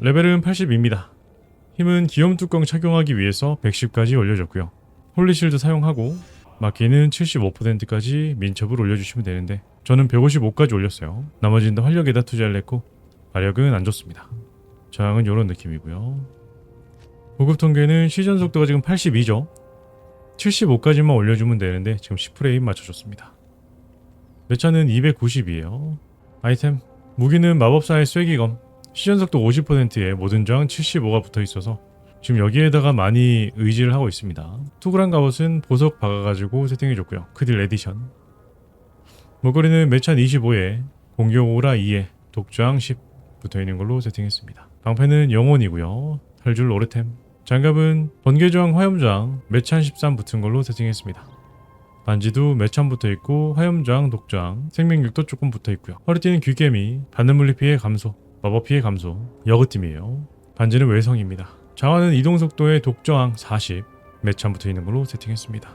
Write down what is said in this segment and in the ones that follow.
레벨은 82입니다. 힘은 기염 뚜껑 착용하기 위해서 110까지 올려줬고요. 홀리실드 사용하고 막기는 75%까지 민첩을 올려주시면 되는데 저는 155까지 올렸어요. 나머지는 다 활력에다 투자를 했고 마력은 안 좋습니다. 저항은 이런 느낌이고요. 보급 통계는 시전 속도가 지금 82죠. 75까지만 올려주면 되는데 지금 10프레임 맞춰줬습니다. 내 차는 290이에요. 아이템 무기는 마법사의 쐐기검 시전 속도 50%에 모든 저항 75가 붙어 있어서 지금 여기에다가 많이 의지를 하고 있습니다. 투그란 갑옷은 보석 박아가지고 세팅해줬고요. 크딜 에디션 목걸이는 매찬 25에 공격 오라 2에 독저항 10 붙어있는 걸로 세팅했습니다. 방패는 영혼이고요. 털줄 오르템 장갑은 번개저항 화염저항 매찬 13 붙은 걸로 세팅했습니다. 반지도 매찬 붙어 있고 화염저항 독저항 생명력도 조금 붙어 있고요. 허리띠는 귀개미 받는 물리 피해 감소 마법 피해 감소 여그팀이에요. 반지는 외성입니다. 자화는 이동 속도의 독저항 40 매찬 붙어 있는 걸로 세팅했습니다.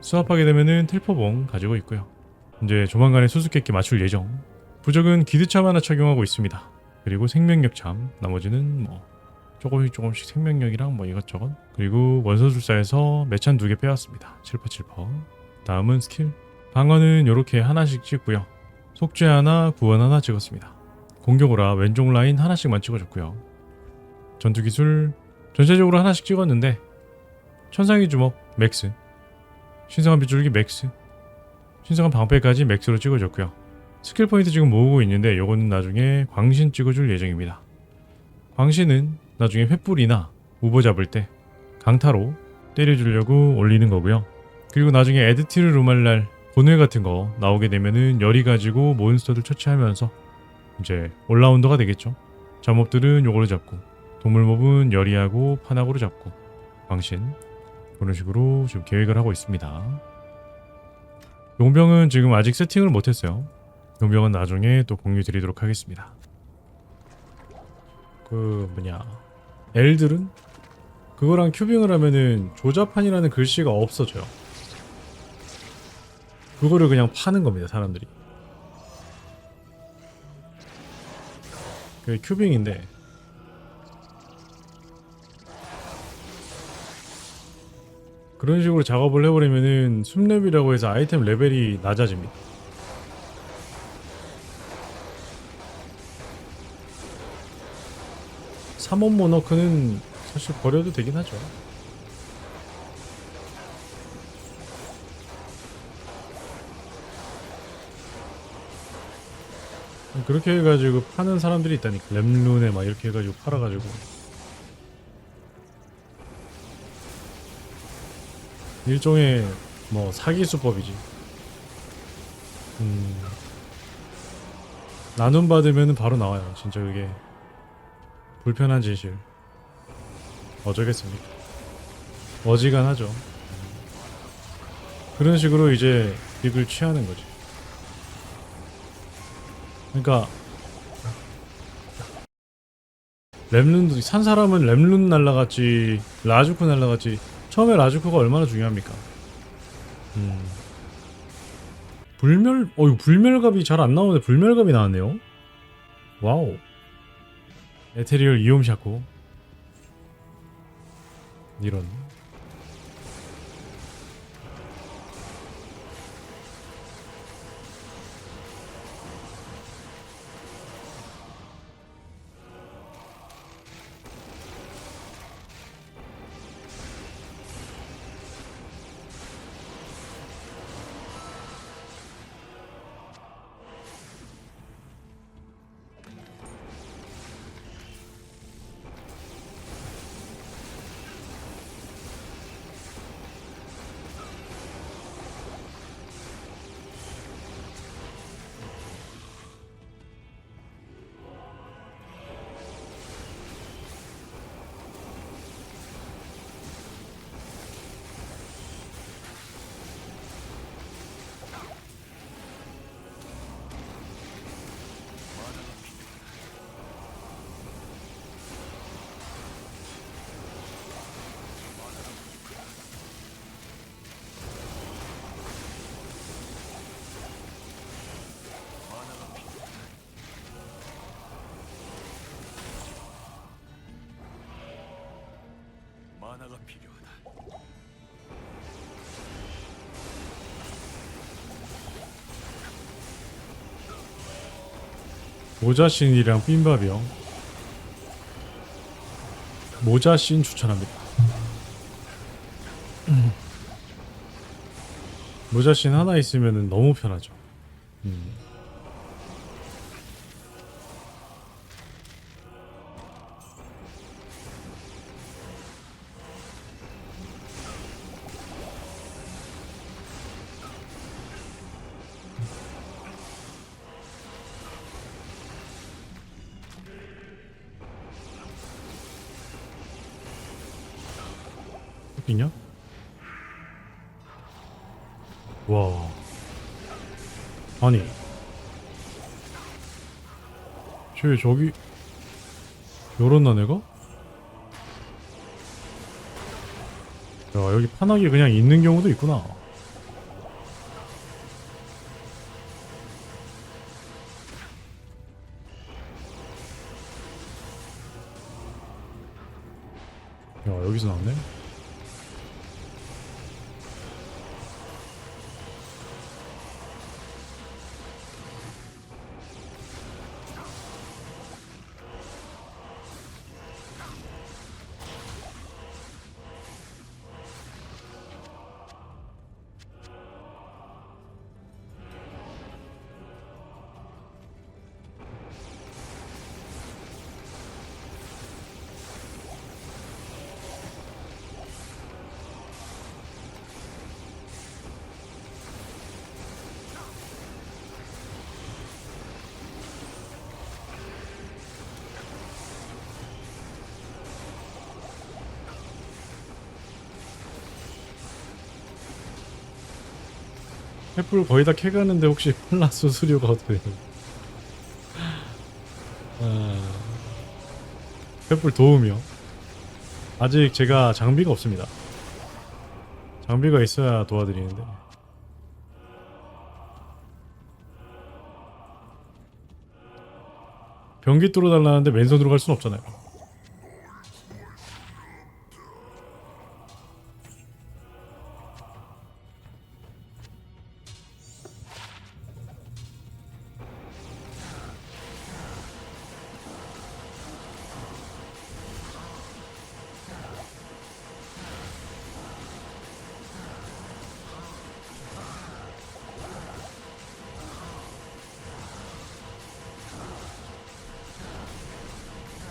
수합하게 되면은 텔포봉 가지고 있고요. 이제 조만간에 수수께끼 맞출 예정. 부적은 기드참 하나 착용하고 있습니다. 그리고 생명력 참 나머지는 뭐 조금씩 조금씩 생명력이랑 뭐 이것저것 그리고 원소술사에서 매찬 두 개 빼왔습니다 7퍼 7퍼 다음은 스킬 방어는 이렇게 하나씩 찍고요 속죄 하나 구원 하나 찍었습니다 공격오라 왼쪽 라인 하나씩만 찍어줬고요. 전투기술 전체적으로 하나씩 찍었는데 천상의 주먹 맥스 신성한 빗줄기 맥스 신성한 방패까지 맥스로 찍어줬고요. 스킬 포인트 지금 모으고 있는데 요거는 나중에 광신 찍어줄 예정입니다. 광신은 나중에 횃불이나 우버 잡을 때 강타로 때려주려고 올리는 거고요. 그리고 나중에 에드티르 루말랄 본회 같은 거 나오게 되면은 열이 가지고 몬스터들 처치하면서 이제 올라운더가 되겠죠. 잠몹들은 요걸로 잡고 동물몹은 열이하고 판하고로 잡고 광신 그런 식으로 지금 계획을 하고 있습니다. 용병은 지금 아직 세팅을 못했어요. 용병은 나중에 또 공유 드리도록 하겠습니다. 그 뭐냐 엘들은 그거랑 큐빙을 하면은 조자판이라는 글씨가 없어져요. 그거를 그냥 파는 겁니다, 사람들이. 그 큐빙인데 그런 식으로 작업을 해버리면은 숨랩이라고 해서 아이템 레벨이 낮아집니다. 삼원 모너크는 사실 버려도 되긴 하죠. 그렇게 해가지고 파는 사람들이 있다니까 램룬에 막 이렇게 해가지고 팔아가지고 일종의 뭐 사기 수법이지. 음, 나눔 받으면 바로 나와요. 진짜 그게 불편한 진실. 어쩌겠습니까? 어지간하죠. 그런 식으로 이제 빅을 취하는 거지. 그러니까 램룬도 산 사람은 램룬 날라갔지 라주쿠 날라갔지 처음에 라주쿠가 얼마나 중요합니까? 음. 불멸 어이 불멸갑이 잘 안 나오는데 불멸갑이 나왔네요. 와우. 에테리얼 이옴 샤코 이런 만화가 필요하다. 모자신이랑 빈밥이요. 모자신 추천합니다. 음. 모자신 하나 있으면 너무 편하죠. 음. 있냐? 와. 아니. 쟤 저기 열었나 내가? 야 여기 판하기 그냥 있는 경우도 있구나. 야 여기서 나왔네. 횃불 거의 다 캐가는데 혹시 플라스 수료가 어떻게 돼요? 아, 횃불 도움이요. 아직 제가 장비가 없습니다. 장비가 있어야 도와드리는데. 변기 뚫어달라는데 맨손으로 갈 순 없잖아요.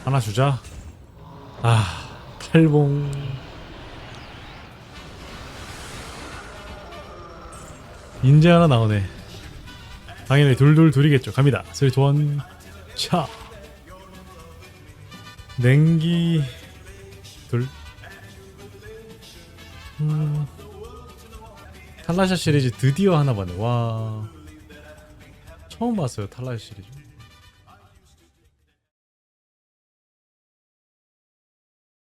하나 주자. 아, 탈봉. 인제 하나 나오네. 당연히 둘둘 둘이겠죠. 갑니다. 슬토원 차. 냉기 둘. 음. 탈라샤 시리즈 드디어 하나 봤네. 와. 처음 봤어요. 탈라샤 시리즈.